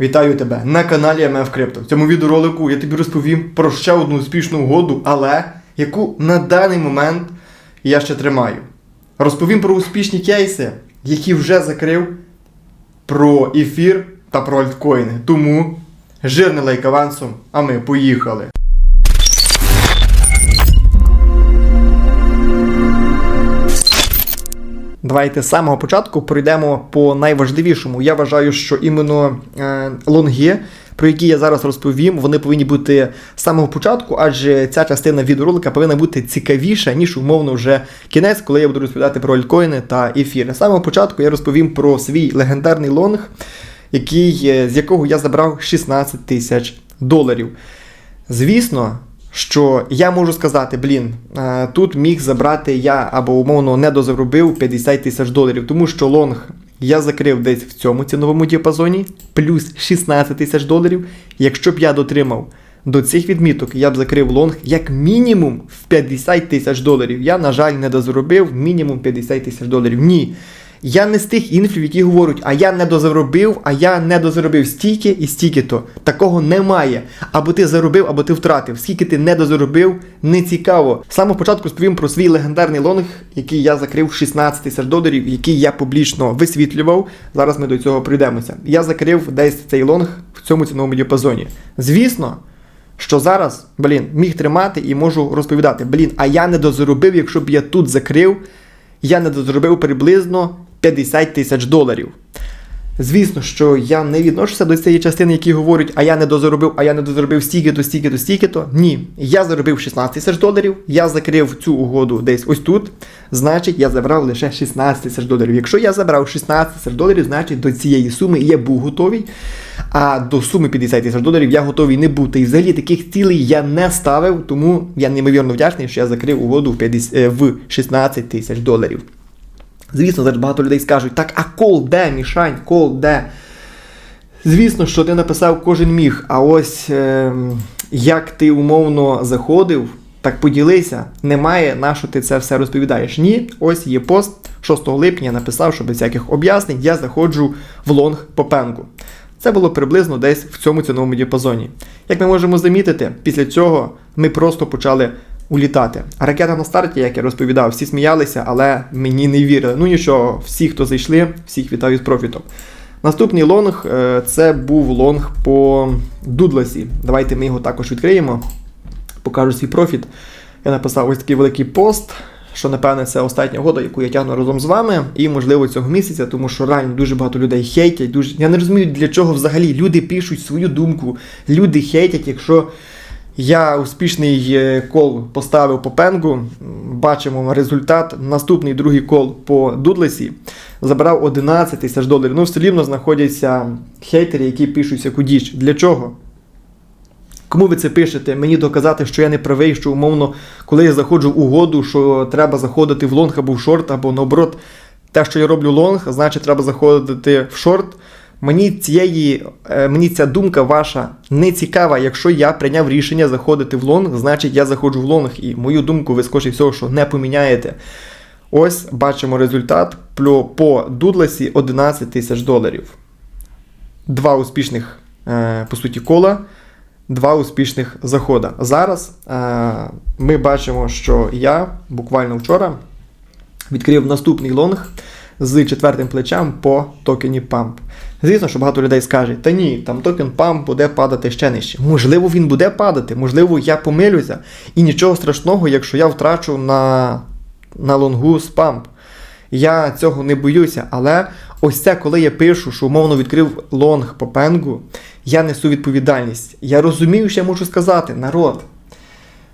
Вітаю тебе на каналі МФ Крипто. В цьому відеоролику я тобі розповім про ще одну успішну угоду, але яку на даний момент я ще тримаю. Розповім про успішні кейси, які вже закрив, про ефір та про альткоїни. Тому жирний лайк авансом, а ми поїхали. Давайте з самого початку пройдемо по найважливішому. Я вважаю, що іменно е, лонги, про які я зараз розповім, вони повинні бути з самого початку, адже ця частина відеоролика повинна бути цікавіша, ніж умовно вже кінець, коли я буду розповідати про альткоїни та ефіри. З самого початку я розповім про свій легендарний лонг, який, е, з якого я забрав 16 тисяч доларів. Звісно, що я можу сказати, блін, е, тут міг забрати я або умовно не дозаробив 50 тисяч доларів, тому що лонг я закрив десь в цьому ціновому діапазоні, плюс 16 тисяч доларів. Якщо б я дотримав до цих відміток, я б закрив лонг як мінімум в 50 тисяч доларів. Я, на жаль, не дозаробив мінімум 50 тисяч доларів. Ні. Я не з тих інфлів, які говорять, а я не дозаробив, а я не дозаробив стільки і стільки-то. Такого немає. Або ти заробив, або ти втратив. Скільки ти не дозаробив, не цікаво. Самого початку розповім про свій легендарний лонг, який я закрив 16 тисяч доларів, який я публічно висвітлював. Зараз ми до цього прийдемося. Я закрив десь цей лонг в цьому ціновому діапазоні. Звісно. Що зараз, блін, міг тримати і можу розповідати, блін, а я не дозаробив, якщо б я тут закрив, я не дозаробив приблизно 50 тисяч доларів. Звісно, що я не відношуся до цієї частини, які говорять, а я не дозаробив, а я не дозаробив стільки-то, стільки-то, стільки-то. Ні, я заробив 16 тисяч доларів, я закрив цю угоду десь ось тут. Значить, я забрав лише 16 тисяч доларів. Якщо я забрав 16 тисяч доларів, значить до цієї суми я був готовий. А до суми 50 тисяч доларів я готовий не бути. І взагалі таких цілей я не ставив, тому я неймовірно вдячний, що я закрив угоду в 50, е, 16 тисяч доларів. Звісно, зараз багато людей скажуть, так, а кол де, Мішань, кол де? Звісно, що ти написав кожен міг, а ось е, як ти умовно заходив, так поділися, немає, на що ти це все розповідаєш. Ні, ось є пост 6 липня, я написав, що без всяких об'яснень я заходжу в лонг по пенку. Це було приблизно десь в цьому ціновому діапазоні. Як ми можемо замітити, після цього ми просто почали улітати. А ракета на старті, як я розповідав, всі сміялися, але мені не вірили. Ну нічого, всі, хто зайшли, всіх вітаю з профітом. Наступний лонг е, це був лонг по Дудласі. Давайте ми його також відкриємо. Покажу свій профіт. Я написав ось такий великий пост, що напевне це остання года, яку я тягну разом з вами, і можливо цього місяця, тому що реально дуже багато людей хейтять. Дуже... Я не розумію, для чого взагалі люди пишуть свою думку. Люди хейтять, якщо. Я успішний е, кол поставив по пенгу. Бачимо результат. Наступний другий кол по Дудлесі забрав 11 тисяч доларів. Ну, все рівно знаходяться хейтери, які пишуть всяку діч. Для чого? Кому ви це пишете? Мені доказати, що я не правий, що умовно, коли я заходжу в угоду, що треба заходити в лонг або в шорт, або наоборот, те, що я роблю лонг, значить треба заходити в шорт. Мені цієї, е, мені ця думка ваша не цікава. Якщо я прийняв рішення заходити в лонг, значить я заходжу в лонг, і мою думку ви скоріше всього, що не поміняєте. Ось бачимо результат по Дудласі 11 тисяч доларів. Два успішних, е, по суті, кола, два успішних захода. Зараз е, ми бачимо, що я буквально вчора відкрив наступний лонг з четвертим плечем по токені Pump. Звісно, що багато людей скаже, та ні, там токен Pump буде падати ще нижче. Можливо, він буде падати, можливо, я помилюся. І нічого страшного, якщо я втрачу на, на лонгу з Pump. Я цього не боюся, але ось це, коли я пишу, що умовно відкрив лонг по пенгу, я несу відповідальність. Я розумію, що я можу сказати, народ.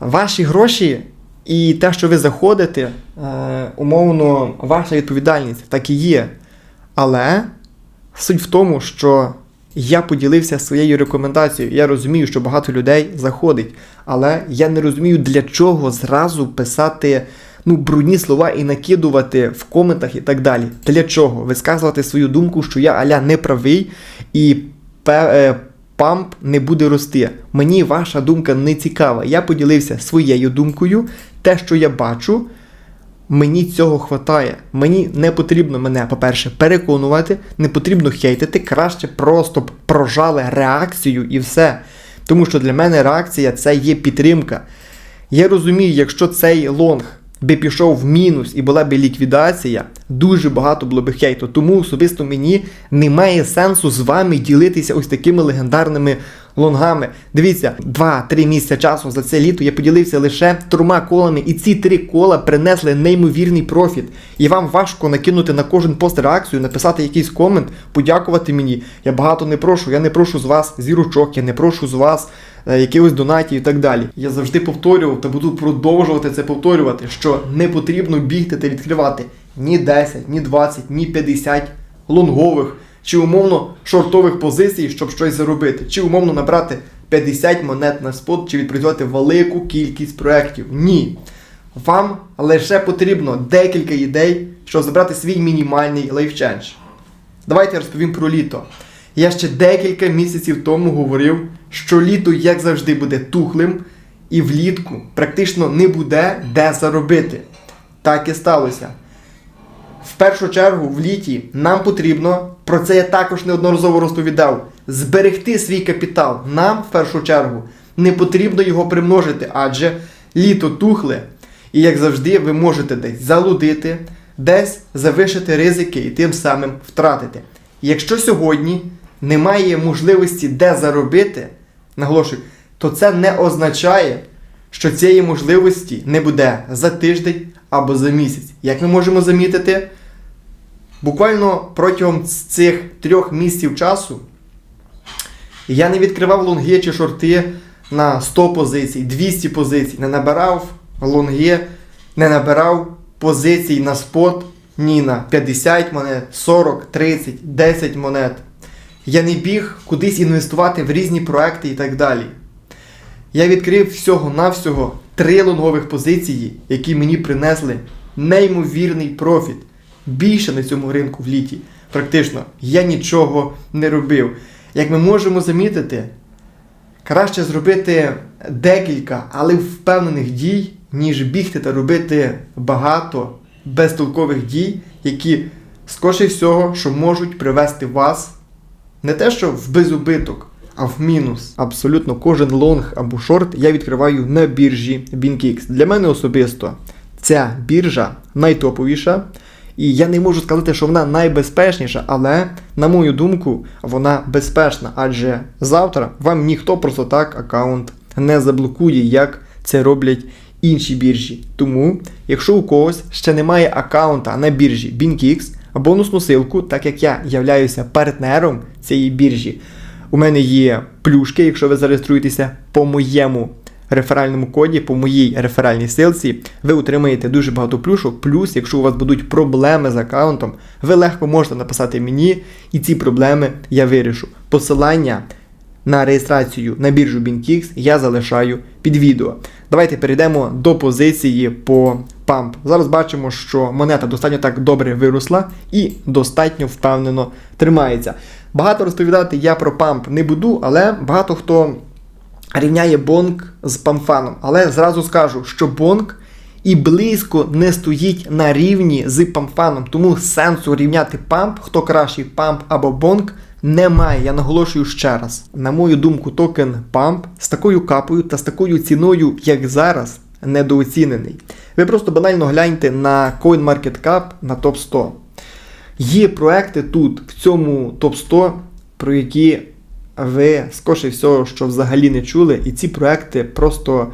Ваші гроші і те, що ви заходите, е, умовно, ваша відповідальність так і є. Але суть в тому, що я поділився своєю рекомендацією. Я розумію, що багато людей заходить, але я не розумію, для чого зразу писати ну, брудні слова і накидувати в коментах і так далі. Для чого? Висказувати свою думку, що я аля не правий і е, памп не буде рости. Мені ваша думка не цікава. Я поділився своєю думкою, те, що я бачу. Мені цього хватає. Мені не потрібно мене, по-перше, переконувати, не потрібно хейтити, краще просто б прожали реакцію і все. Тому що для мене реакція це є підтримка. Я розумію, якщо цей лонг би пішов в мінус і була би ліквідація, дуже багато було би хейту. Тому особисто мені немає сенсу з вами ділитися ось такими легендарними лонгами. Дивіться, 2-3 місяці часу за це літо я поділився лише трьома колами, і ці три кола принесли неймовірний профіт. І вам важко накинути на кожен пост реакцію, написати якийсь комент, подякувати мені. Я багато не прошу, я не прошу з вас зірочок, я не прошу з вас е, якихось донатів і так далі. Я завжди повторював та буду продовжувати це повторювати, що не потрібно бігти та відкривати ні 10, ні 20, ні 50 лонгових чи умовно шортових позицій, щоб щось заробити, чи умовно набрати 50 монет на спот, чи відпрацювати велику кількість проєктів. Ні. Вам лише потрібно декілька ідей, щоб забрати свій мінімальний лайфчендж. Давайте я розповім про літо. Я ще декілька місяців тому говорив, що літо, як завжди, буде тухлим, і влітку практично не буде де заробити. Так і сталося. Першу чергу в літі нам потрібно, про це я також неодноразово розповідав, зберегти свій капітал. Нам в першу чергу не потрібно його примножити, адже літо тухле, і як завжди, ви можете десь залудити, десь завишити ризики і тим самим втратити. Якщо сьогодні немає можливості де заробити, наголошую, то це не означає, що цієї можливості не буде за тиждень або за місяць. Як ми можемо замітити, буквально протягом цих трьох місяців часу я не відкривав лонги чи шорти на 100 позицій, 200 позицій, не набирав лонги, не набирав позицій на спот ні на 50 монет, 40, 30, 10 монет. Я не біг кудись інвестувати в різні проекти і так далі. Я відкрив всього-навсього три лонгових позиції, які мені принесли неймовірний профіт. Більше на цьому ринку в літі. Практично я нічого не робив. Як ми можемо замітити, краще зробити декілька, але впевнених дій, ніж бігти та робити багато безтолкових дій, які, скоріше всього, що можуть привести вас не те, що в безубиток, а в мінус. Абсолютно кожен лонг або шорт я відкриваю на біржі BinkX. Для мене особисто ця біржа найтоповіша. І я не можу сказати, що вона найбезпечніша, але, на мою думку, вона безпечна. Адже завтра вам ніхто просто так аккаунт не заблокує, як це роблять інші біржі. Тому, якщо у когось ще немає аккаунта на біржі BinkX, бонусну силку, так як я являюся партнером цієї біржі, у мене є плюшки, якщо ви зареєструєтеся по моєму реферальному коді, по моїй реферальній силці, ви отримаєте дуже багато плюшок. Плюс, якщо у вас будуть проблеми з аккаунтом, ви легко можете написати мені, і ці проблеми я вирішу. Посилання на реєстрацію на біржу BinkX я залишаю під відео. Давайте перейдемо до позиції по памп. Зараз бачимо, що монета достатньо так добре виросла і достатньо впевнено тримається. Багато розповідати я про памп не буду, але багато хто рівняє бонк з памфаном. Але зразу скажу, що бонк і близько не стоїть на рівні з памфаном, тому сенсу рівняти памп, хто кращий памп або бонк. Немає, я наголошую ще раз. На мою думку, токен PUMP з такою капою та з такою ціною, як зараз, недооцінений. Ви просто банально гляньте на CoinMarketCap на топ 100. Є проекти тут, в цьому топ 100, про які ви, скоріше всього, що взагалі не чули, і ці проекти просто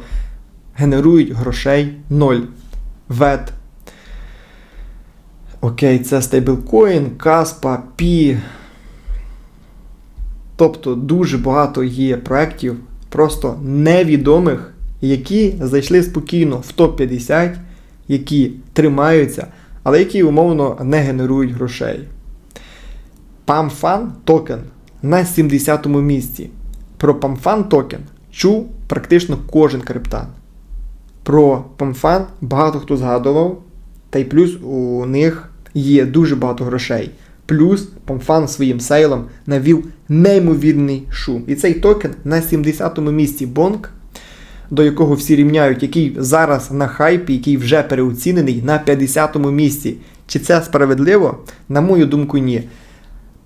генерують грошей 0. ВЕТ. Окей, це стейблкоін, Каспа, Пі. Тобто дуже багато є проєктів, просто невідомих, які зайшли спокійно в топ-50, які тримаються, але які умовно не генерують грошей. PAMFAN токен на 70-му місці. Про PAMFAN токен чув практично кожен криптан. Про PAMFAN багато хто згадував, та й плюс у них є дуже багато грошей. Плюс Помфан своїм сейлом навів неймовірний шум. І цей токен на 70-му місці Бонк до якого всі рівняють, який зараз на хайпі, який вже переоцінений на 50-му місці. Чи це справедливо? На мою думку, ні.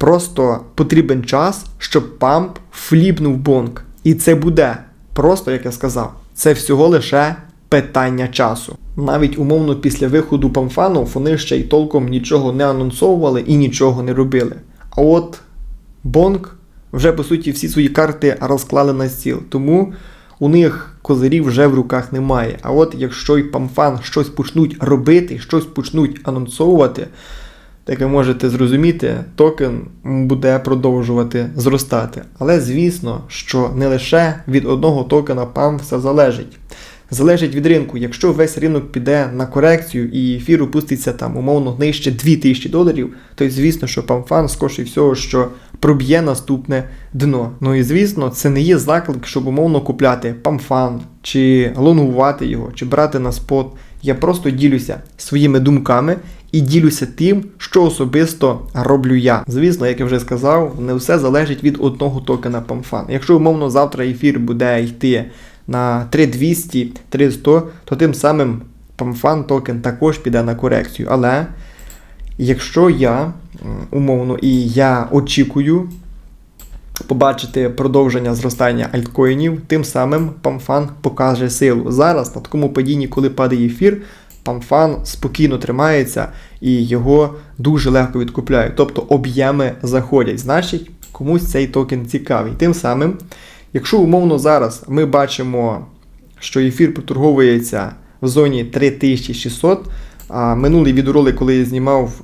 Просто потрібен час, щоб памп фліпнув бонк. І це буде. Просто, як я сказав, це всього лише питання часу. Навіть умовно після виходу памфану вони ще й толком нічого не анонсовували і нічого не робили. А от Бонк вже по суті всі свої карти розклали на стіл, тому у них козирів вже в руках немає. А от якщо й памфан щось почнуть робити, щось почнуть анонсовувати, так ви можете зрозуміти, токен буде продовжувати зростати. Але звісно, що не лише від одного токена PAM все залежить. Залежить від ринку. Якщо весь ринок піде на корекцію і ефір опуститься там умовно нижче 2000 доларів, то звісно, що PAMFAN скоріше всього, що проб'є наступне дно. Ну і звісно, це не є заклик, щоб умовно купляти PAMFAN, чи лонгувати його, чи брати на спот. Я просто ділюся своїми думками і ділюся тим, що особисто роблю я. Звісно, як я вже сказав, не все залежить від одного токена PAMFAN. Якщо умовно завтра ефір буде йти на 3200, 3100, то тим самим PAMFAN токен також піде на корекцію. Але якщо я умовно і я очікую побачити продовження зростання альткоїнів, тим самим PAMFAN покаже силу. Зараз на такому падінні, коли падає ефір, PAMFAN спокійно тримається і його дуже легко відкупляють. Тобто об'єми заходять. Значить, комусь цей токен цікавий. Тим самим, якщо умовно зараз ми бачимо, що ефір проторговується в зоні 3600, а минулий відеоролик, коли я знімав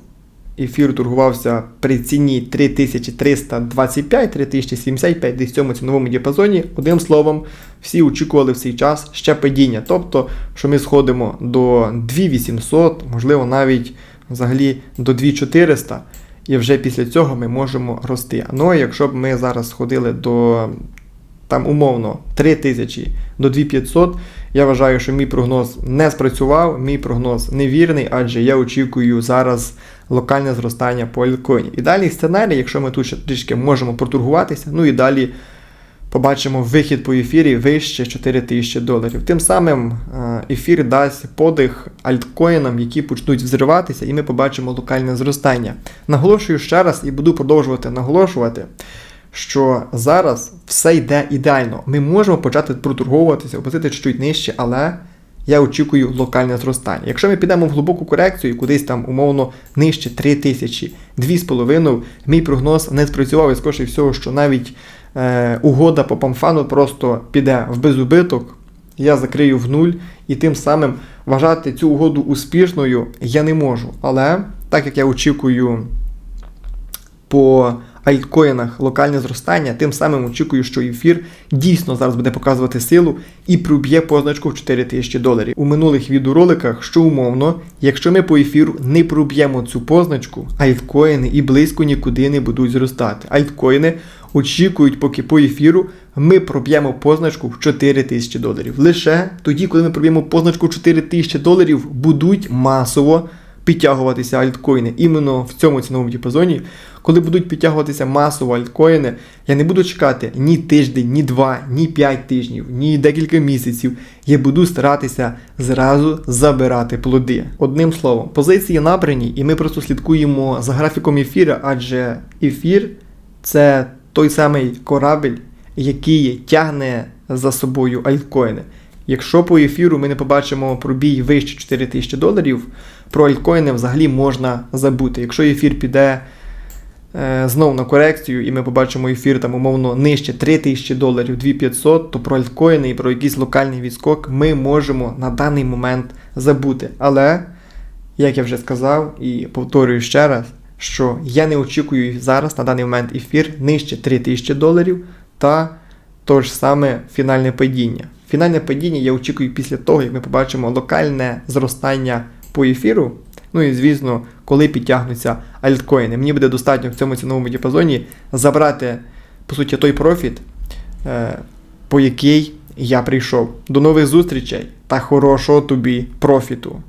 ефір торгувався при ціні 3325, 3075, десь в цьому ціновому діапазоні. Одним словом, всі очікували в цей час ще падіння. Тобто, що ми сходимо до 2800, можливо, навіть взагалі до 2400. І вже після цього ми можемо рости. Ну якщо б ми зараз сходили до там умовно 3000 до 2500, я вважаю, що мій прогноз не спрацював, мій прогноз невірний, адже я очікую зараз локальне зростання по альткоїні. Ідеальний сценарій, якщо ми тут ще трішки можемо проторгуватися, ну і далі побачимо вихід по ефірі вище 4000 доларів. Тим самим ефір дасть подих альткоїнам, які почнуть взриватися, і ми побачимо локальне зростання. Наголошую ще раз і буду продовжувати наголошувати що зараз все йде ідеально. Ми можемо почати проторговуватися, опустити чуть нижче, але я очікую локальне зростання. Якщо ми підемо в глибоку корекцію, кудись там умовно нижче 3 тисячі, 2,5, мій прогноз не спрацював і скоріше всього, що навіть е, угода по памфану просто піде в безубиток. Я закрию в нуль, і тим самим вважати цю угоду успішною я не можу. Але так як я очікую по альткоїнах локальне зростання, тим самим очікую, що ефір дійсно зараз буде показувати силу і проб'є позначку в 4000 доларів. У минулих відеороликах, що умовно, якщо ми по ефіру не проб'ємо цю позначку, альткоїни і близько нікуди не будуть зростати. Альткоїни очікують, поки по ефіру ми проб'ємо позначку в 4000 доларів. Лише тоді, коли ми проб'ємо позначку в 4000 доларів, будуть масово підтягуватися альткоїни. Іменно в цьому ціновому діапазоні, коли будуть підтягуватися масово альткоїни, я не буду чекати ні тиждень, ні два, ні п'ять тижнів, ні декілька місяців. Я буду старатися зразу забирати плоди. Одним словом, позиції набрані, і ми просто слідкуємо за графіком ефіра, адже ефір це той самий корабель, який тягне за собою альткоїни. Якщо по ефіру ми не побачимо пробій вище 4000 доларів, про альткоїни взагалі можна забути. Якщо ефір піде знову на корекцію, і ми побачимо ефір там умовно нижче 3000 доларів, 2500, то про альткоїни і про якийсь локальний відскок ми можемо на даний момент забути. Але, як я вже сказав і повторюю ще раз, що я не очікую зараз на даний момент ефір нижче 3000 доларів та то ж саме фінальне падіння. Фінальне падіння я очікую після того, як ми побачимо локальне зростання по ефіру. Ну і звісно, коли підтягнуться альткоїни. Мені буде достатньо в цьому ціновому діапазоні забрати, по суті, той профіт, е, по який я прийшов. До нових зустрічей та хорошого тобі профіту!